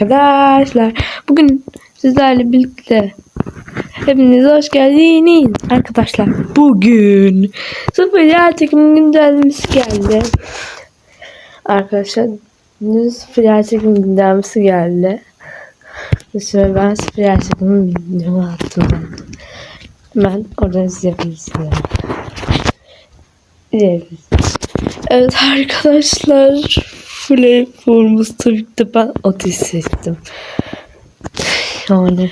arkadaşlar. Bugün sizlerle birlikte hepiniz hoş geldiniz arkadaşlar. Bugün sıfır yer çekim güncellemesi geldi. Arkadaşlar dün sıfır yer çekim güncellemesi geldi. Şimdi ben sıfır yer çekimi videomu attım. Ben oradan. İzleyebilirsiniz. Evet arkadaşlar. Play formumuz tabii de ben ateş seçtim. Yani.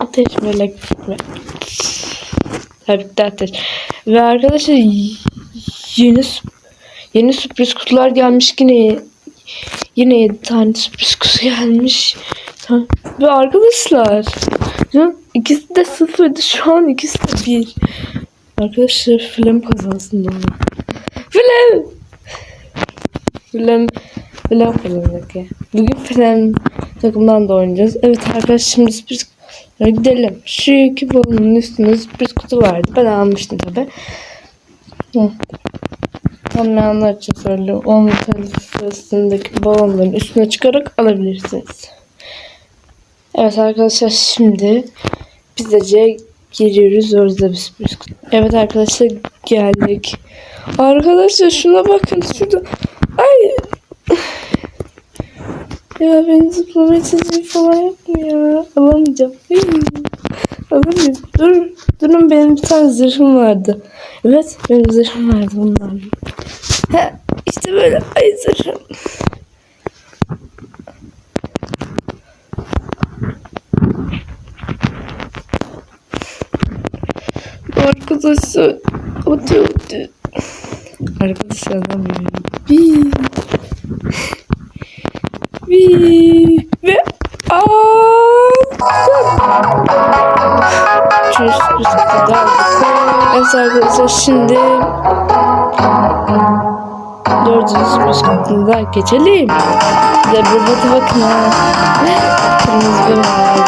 Ateş melek mi? Tabii de ateş. Ve arkadaşlar yeni yeni sürpriz kutular gelmiş yine yine 7 tane sürpriz kutu gelmiş. Ve arkadaşlar ikisi de sıfırdı şu an ikisi de bir. Arkadaşlar film kazansın onu. Film. Film. Film ya. Bugün film takımdan da oynayacağız. Evet arkadaşlar şimdi sürpriz gidelim. Şu iki balonun üstünde sürpriz kutu vardı. Ben almıştım tabi. Anlayanlar için söylüyorum. 10 tane üstündeki balonların üstüne çıkarak alabilirsiniz. Evet arkadaşlar şimdi pizzacıya giriyoruz. Orada bir sürpriz kutu. Evet arkadaşlar geldik. Arkadaşlar şuna bakın şurada. Ay. Ya benim zıplama içeceği falan yok mu ya? Alamayacağım. Ay. Alamıyorum. Dur. Durun benim bir tane zırhım vardı. Evet benim zırhım vardı bundan. Ha, işte böyle. Ay zırhım. Arkadaşlar. Hadi hadi. Arkadaşlar alamıyorum. Bir. Bir. Ve. Evet arkadaşlar şimdi dördüncü sürpriz kutuna geçelim. Bir de burada bakın. Kırmızı bir mavi.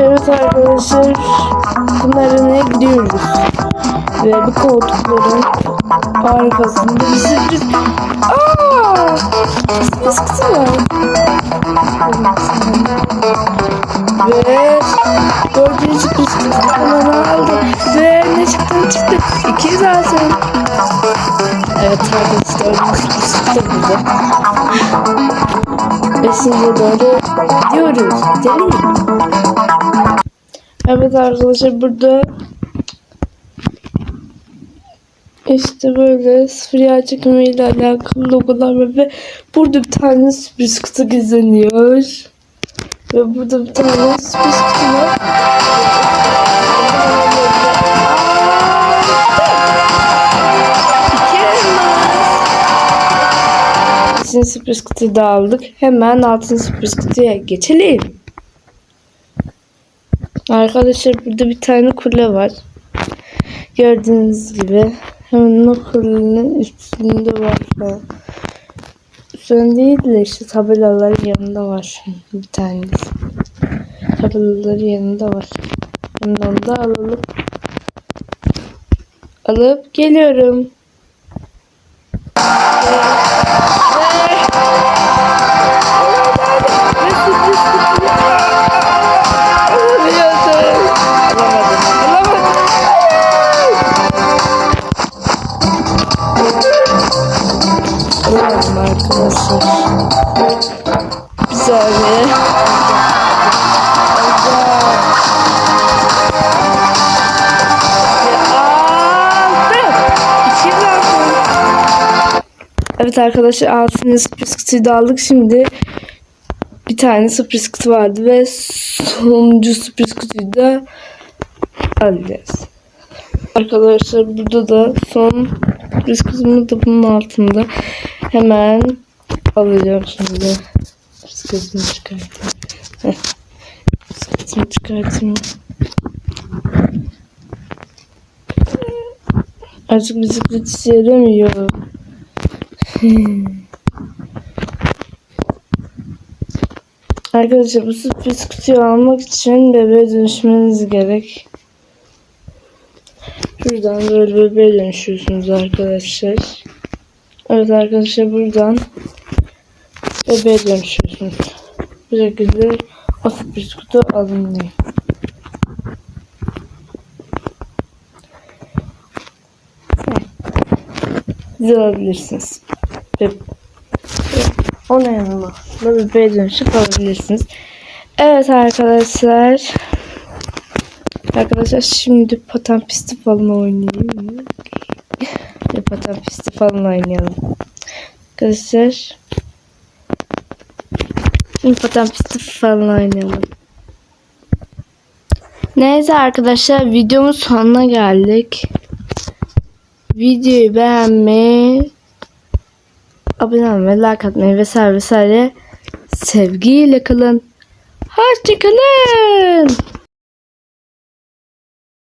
Evet arkadaşlar bunlarına gidiyoruz. Ve bu koltukların arkasında bir sürpriz... Aaa! Sürpriz kutu. Ve dördüncü sürpriz kutularını aldım. Ve ne çıktı ne çıktı? İki zaten. Evet arkadaşlar sürpriz kutu burada. Beşinci doğru gidiyoruz. Gidelim. Evet arkadaşlar burada işte böyle sıfır yer çekimiyle alakalı logolar var ve burada bir tane sürpriz kutu gizleniyor. Ve burada bir tane sürpriz kutu var. Beşinci sürpriz kutuyu da aldık. Hemen altıncı sürpriz kutuya geçelim. Arkadaşlar burada bir tane kule var. Gördüğünüz gibi hemen o kulenin üstünde var. Ha. Üstünde değil de işte tabelaların yanında var bir tane. Tabelaların yanında var. Onu da alalım. Alıp geliyorum. Evet arkadaşlar altını sürpriz kutuyu aldık. Şimdi bir tane sürpriz kutu vardı ve sonuncu sürpriz kutuyu da alacağız. Arkadaşlar burada da son sürpriz kutumu da bunun altında. Hemen alacağım şimdi. Sürpriz kutumu çıkartayım. Sürpriz kutumu çıkartayım. Artık bisiklet yaramıyor. Arkadaşlar bu sürpriz kutuyu almak için bebeğe dönüşmeniz gerek. Şuradan böyle bebeğe dönüşüyorsunuz arkadaşlar. Evet arkadaşlar buradan bebeğe dönüşüyorsunuz. Bu şekilde o sürpriz kutu alınıyor. Evet. Siz alabilirsiniz. Ve onun yanına da bebeğe dönüşüp alabilirsiniz. Evet arkadaşlar. Arkadaşlar şimdi patan pisti falan oynayayım. Ve patan pisti falan oynayalım. Arkadaşlar. Şimdi patan pisti falan oynayalım. Neyse arkadaşlar videomun sonuna geldik. Videoyu beğenmeyi, abone olmayı, like atmayı vesaire vesaire sevgiyle kalın. Hoşçakalın.